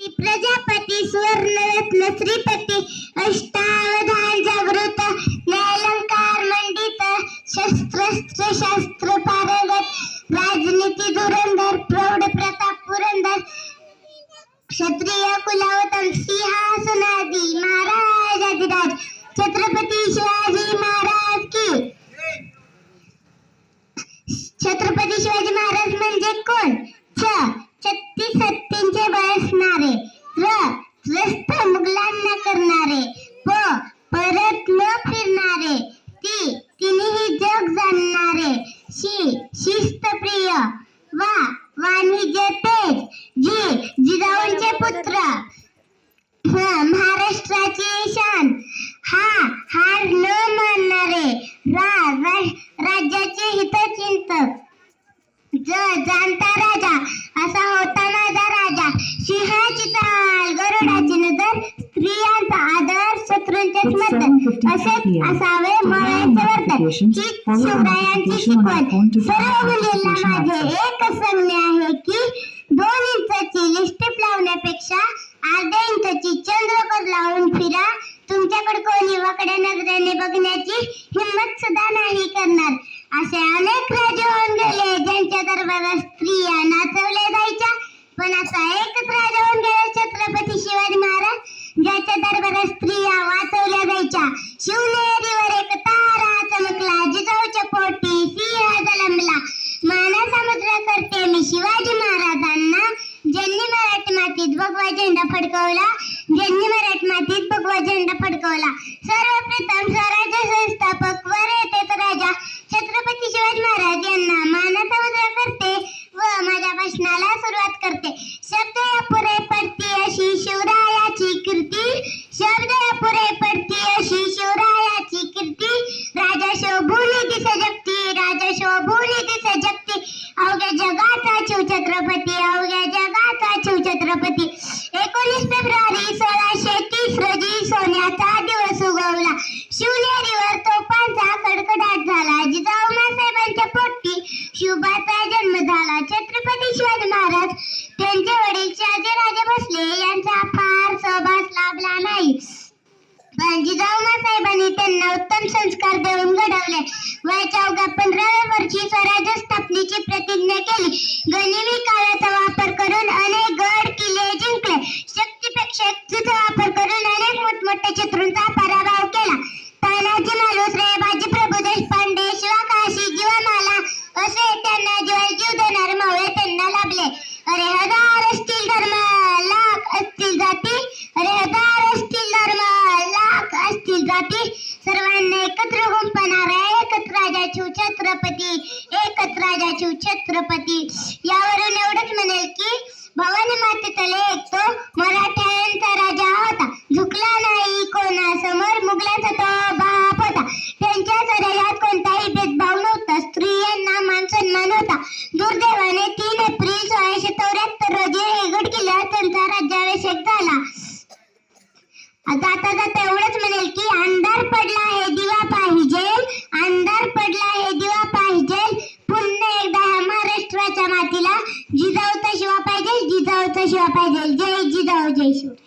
प्रजापती सुवर्णरत्न श्रीपती अष्टावधान जागृत न्यायालंकार मंडित शस्त्रस्त्र शास्त्र पारंगत राजनीती धुरंधर प्रौढ प्रताप पुरंदर क्षत्रिय कुलावतम सिंहासनादी महाराजाधिराज छत्रपती शिवाजी महाराज की. छत्रपती शिवाजी महाराज म्हणजे कोण? जी जिजाऊंचे पुत्र. असेच असावे मळ्याचे वर्तन. हीच शिवरायांची शिकवण. सर्व मुलींना माझे एक संज्ञा आहे की दोन इंचाची लावण्यापेक्षा अर्ध्या इंचाची चंद्रकोर लावून फिरा. तुमच्याकडे कोणी वाकड्या नजरेने बघण्याची हिंमत सुद्धा नाही. ज्यांनी मराठी मातीत भगवा झेंडा फडकवला. सर्वप्रथम स्वराज्य संस्थापक वर येते राजा. छत्रपती शिवाजी महाराज जिजाऊमा साहेबांनी त्यांना उत्तम संस्कार देऊन घडवले. वयाच्या अवघ्या पंधराव्या वर्षी स्वराज्य स्थापनेची प्रतिज्ञा केली. गनिमी काळाचा वापर करून अनेक गड किल्ले जिंकले. शक्तीपेक्षा युक्तीचा वापर करून अनेक मोठमोठ्या शत्रूंचा पराभव केला. तानाजी मालुसरे बाजी प्रभू देशपांडे शिवा शिवाकाशी जीवमाला असे त्यांना जीवाला जीव देणारे मावळे त्यांना लाभले. अरे हजार सर्वांना एकत्र गुंपणारा एकच राजा शिव छत्रपती एकच राजा शिव छत्रपती. यावरून एवढंच म्हणेल की भवानी माते Опять, я не 大姐